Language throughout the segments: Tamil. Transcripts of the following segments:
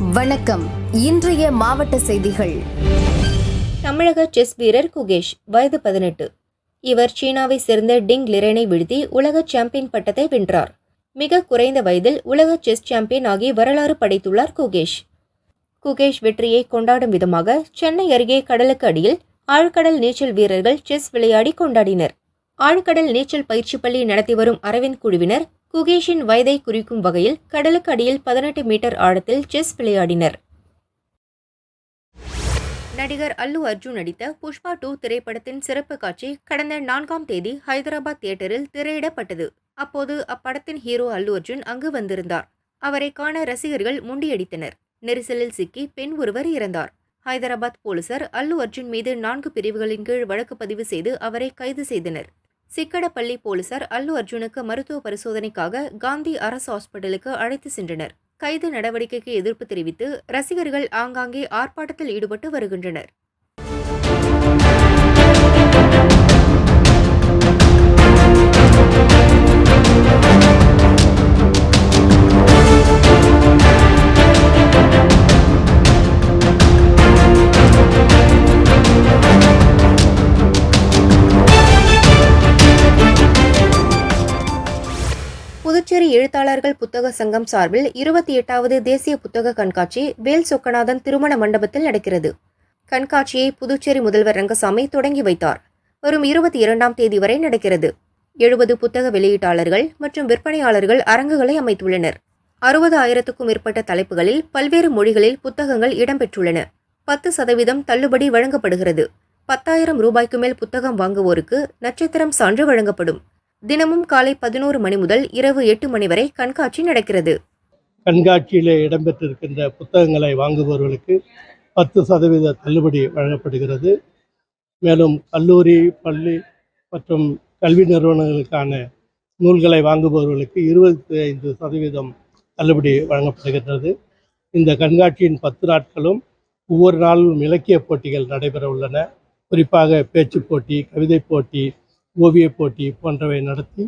வணக்கம். இன்றைய மாவட்ட செய்திகள். தமிழக செஸ் வீரர் குகேஷ் வயது பதினெட்டு. இவர் சீனாவை சேர்ந்த டிங் லிரனை வீழ்த்தி உலக சாம்பியன் பட்டத்தை வென்றார். மிக குறைந்த வயதில் உலக செஸ் சாம்பியன் ஆகி வரலாறு படைத்துள்ளார் குகேஷ். குகேஷ் வெற்றியை கொண்டாடும் விதமாக சென்னை அருகே கடலுக்கு அடியில் ஆழ்கடல் நீச்சல் வீரர்கள் செஸ் விளையாடி கொண்டாடினர். ஆழ்கடல் நீச்சல் பயிற்சி பள்ளி நடத்தி வரும் அரவிந்த் குழுவினர் குகேஷின் வயதை குறிக்கும் வகையில் கடலுக்கு அடியில் பதினெட்டு மீட்டர் ஆழத்தில் செஸ் விளையாடினர். நடிகர் அல்லு அர்ஜுன் நடித்த புஷ்பா டூ திரைப்படத்தின் சிறப்பு காட்சி கடந்த நான்காம் தேதி ஹைதராபாத் தியேட்டரில் திரையிடப்பட்டது. அப்போது அப்படத்தின் ஹீரோ அல்லு அர்ஜுன் அங்கு வந்திருந்தார். அவரை காண ரசிகர்கள் முண்டியடித்தனர். நெரிசலில் சிக்கி பெண் ஒருவர் இறந்தார். ஹைதராபாத் போலீசார் அல்லு அர்ஜுன் மீது நான்கு பிரிவுகளின் கீழ் வழக்கு பதிவு செய்து அவரை கைது செய்தனர். சிக்கடப்பள்ளி போலீசார் அல்லு அர்ஜுனுக்கு மருத்துவ பரிசோதனைக்காக காந்தி அரசு ஹாஸ்பிட்டலுக்கு அழைத்து சென்றனர். கைது நடவடிக்கைக்கு எதிர்ப்பு தெரிவித்து ரசிகர்கள் ஆங்காங்கே ஆர்ப்பாட்டத்தில் ஈடுபட்டு வருகின்றனர். புதுச்சேரி எழுத்தாளர்கள் புத்தக சங்கம் சார்பில் இருபத்தி எட்டாவது தேசிய புத்தக கண்காட்சி வேல் சொக்கநாதன் திருமண மண்டபத்தில் நடக்கிறது. கண்காட்சியை புதுச்சேரி முதல்வர் ரங்கசாமி தொடங்கி வைத்தார். வரும் இருபத்தி இரண்டாம் தேதி வரை நடக்கிறது. எழுபது புத்தக வெளியீட்டாளர்கள் மற்றும் விற்பனையாளர்கள் அரங்குகளை அமைத்துள்ளனர். அறுபது ஆயிரத்துக்கும் மேற்பட்ட தலைப்புகளில் பல்வேறு மொழிகளில் புத்தகங்கள் இடம்பெற்றுள்ளன. பத்து சதவீதம் தள்ளுபடி வழங்கப்படுகிறது. பத்தாயிரம் ரூபாய்க்கு மேல் புத்தகம் வாங்குவோருக்கு நட்சத்திரம் சான்று வழங்கப்படும். தினமும் காலை பதினோரு மணி முதல் இரவு எட்டு மணி வரை கண்காட்சி நடக்கிறது. கண்காட்சியில் இடம்பெற்றிருக்கின்ற புத்தகங்களை வாங்குபவர்களுக்கு பத்து சதவீத தள்ளுபடி வழங்கப்படுகிறது. மேலும் கல்லூரி பள்ளி மற்றும் கல்வி நிறுவனங்களுக்கான நூல்களை வாங்குபவர்களுக்கு இருபத்தி ஐந்து சதவீதம் தள்ளுபடி வழங்கப்படுகின்றது. இந்த கண்காட்சியின் பத்து நாட்களும் ஒவ்வொரு நாளும் இலக்கிய போட்டிகள் நடைபெற உள்ளன குறிப்பாக பேச்சு போட்டி கவிதைப் போட்டி ஓவியப் போட்டி போன்றவை நடத்தி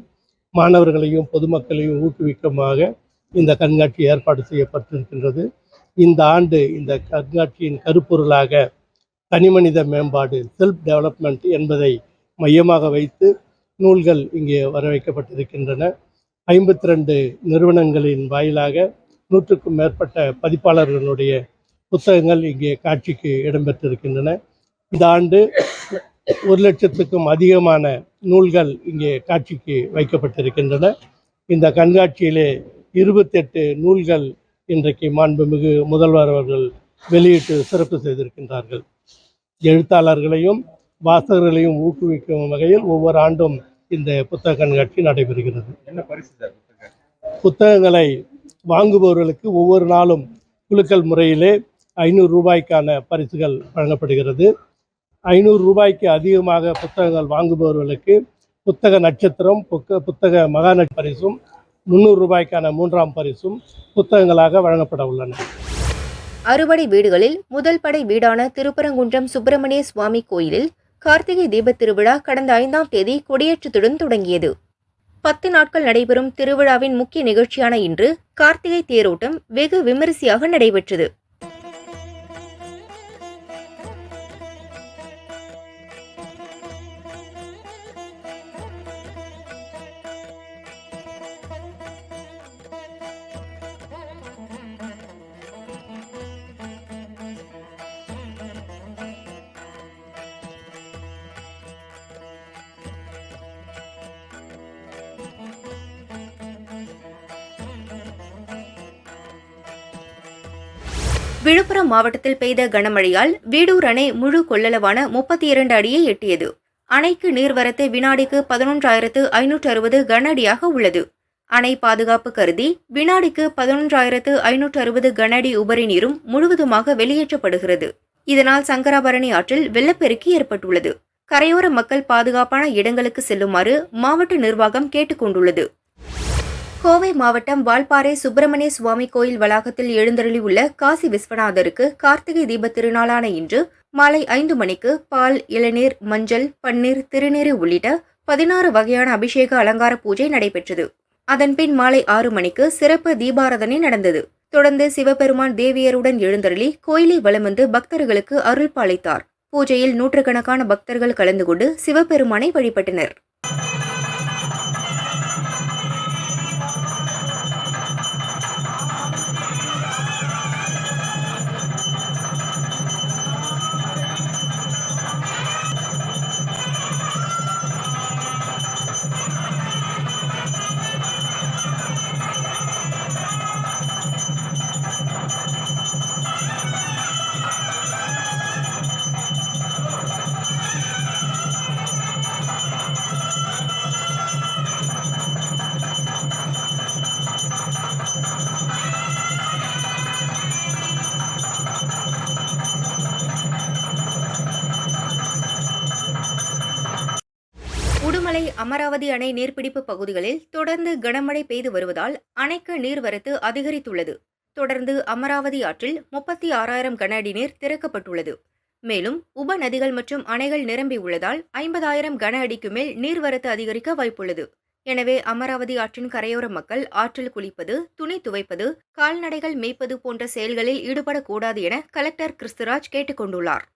மாணவர்களையும் பொதுமக்களையும் ஊக்குவிக்கமாக இந்த கண்காட்சி ஏற்பாடு செய்யப்பட்டிருக்கின்றது. இந்த ஆண்டு இந்த கண்காட்சியின் கருப்பொருளாக தனிமனித மேம்பாடு செல்ஃப் டெவலப்மெண்ட் என்பதை மையமாக வைத்து நூல்கள் இங்கே வர வைக்கப்பட்டிருக்கின்றன ஐம்பத்தி ரெண்டு நிறுவனங்களின் வாயிலாக நூற்றுக்கும் மேற்பட்ட பதிப்பாளர்களுடைய புத்தகங்கள் இங்கே காட்சிக்கு இடம்பெற்றிருக்கின்றன. இந்த ஆண்டு ஒரு லட்சத்துக்கும் அதிகமான நூல்கள் இங்கே காட்சிக்கு வைக்கப்பட்டிருக்கின்றன. இந்த கண்காட்சியிலே இருபத்தெட்டு நூல்கள் இன்றைக்கு மாண்புமிகு முதல்வர் அவர்கள் வெளியிட்டு சிறப்பு செய்திருக்கின்றார்கள். எழுத்தாளர்களையும் வாசகர்களையும் ஊக்குவிக்கும் வகையில் ஒவ்வொரு ஆண்டும் இந்த புத்தக கண்காட்சி நடைபெறுகிறது? புத்தகங்களை வாங்குபவர்களுக்கு ஒவ்வொரு நாளும் குலுக்கல் முறையிலே ஐநூறு ரூபாய்க்கான பரிசுகள் வழங்கப்படுகிறது. ஐநூறு ரூபாய்க்கு அதிகமாக புத்தகங்கள் வாங்குபவர்களுக்கு புத்தக நட்சத்திரம் புக்க புத்தக மகாந பரிசும் முந்நூறு ரூபாய்க்கான மூன்றாம் பரிசும் புத்தகங்களாக வழங்கப்பட உள்ளன. அறுபடை வீடுகளில் முதல் படை வீடான திருப்பரங்குன்றம் சுப்பிரமணிய சுவாமி கோயிலில் கார்த்திகை தீபத் திருவிழா கடந்த ஐந்தாம் தேதி கொடியேற்றத்துடன் தொடங்கியது. பத்து நாட்கள் நடைபெறும் திருவிழாவின் முக்கிய நிகழ்ச்சியான இன்று கார்த்திகை தேரோட்டம் வெகு விமரிசையாக நடைபெற்றது. விழுப்புரம் மாவட்டத்தில் பெய்த கனமழையால் வீடூர் அணை முழு கொள்ளளவான முப்பத்தி இரண்டு அடியை எட்டியது. அணைக்கு நீர்வரத்து வினாடிக்கு பதினொன்றாயிரத்து ஐநூற்று அறுபது கன அடியாக உள்ளது. அணை பாதுகாப்பு கருதி வினாடிக்கு பதினொன்றாயிரத்து ஐநூற்று அறுபது கன அடி உபரி நீரும் முழுவதுமாக வெளியேற்றப்படுகிறது. இதனால் சங்கராபரணி ஆற்றில் வெள்ளப்பெருக்கு ஏற்பட்டுள்ளது. கரையோர மக்கள் பாதுகாப்பான இடங்களுக்கு செல்லுமாறு மாவட்ட நிர்வாகம் கேட்டுக்கொண்டுள்ளது. கோவை மாவட்டம் வால்பாறை சுப்பிரமணிய சுவாமி கோயில் வளாகத்தில் எழுந்தருளியுள்ள காசி விஸ்வநாதருக்கு கார்த்திகை தீபத் திருநாளான இன்று மாலை ஐந்து மணிக்கு பால் இளநீர் மஞ்சள் பன்னீர் திருநீர் உள்ளிட்ட பதினாறு வகையான அபிஷேக அலங்கார பூஜை நடைபெற்றது. அதன்பின் மாலை ஆறு மணிக்கு சிறப்பு தீபாராதனை நடந்தது. தொடர்ந்து சிவபெருமான் தேவியருடன் எழுந்தருளி கோயிலை வலம் வந்து பக்தர்களுக்கு அருள் பாலித்தார் பூஜையில் நூற்றுக்கணக்கான பக்தர்கள் கலந்து கொண்டு சிவபெருமானை வழிபட்டனர். உடுமலை அமராவதி அணை நீர்பிடிப்பு பகுதிகளில் தொடர்ந்து கனமழை பெய்து வருவதால் அணைக்கு நீர்வரத்து அதிகரித்துள்ளது. தொடர்ந்து அமராவதி ஆற்றில் முப்பத்தி ஆறாயிரம் கன அடி நீர் திறக்கப்பட்டுள்ளது. மேலும் உப நதிகள் மற்றும் அணைகள் நிரம்பி உள்ளதால் ஐம்பதாயிரம் கன அடிக்கு மேல் நீர்வரத்து அதிகரிக்க வாய்ப்புள்ளது. எனவே அமராவதி ஆற்றின் கரையோர மக்கள் ஆற்றில் குளிப்பது துணி துவைப்பது கால்நடைகள் மேய்ப்பது போன்ற செயல்களில் ஈடுபடக்கூடாது என கலெக்டர் கிறிஸ்துராஜ் கேட்டுக்கொண்டுள்ளார்.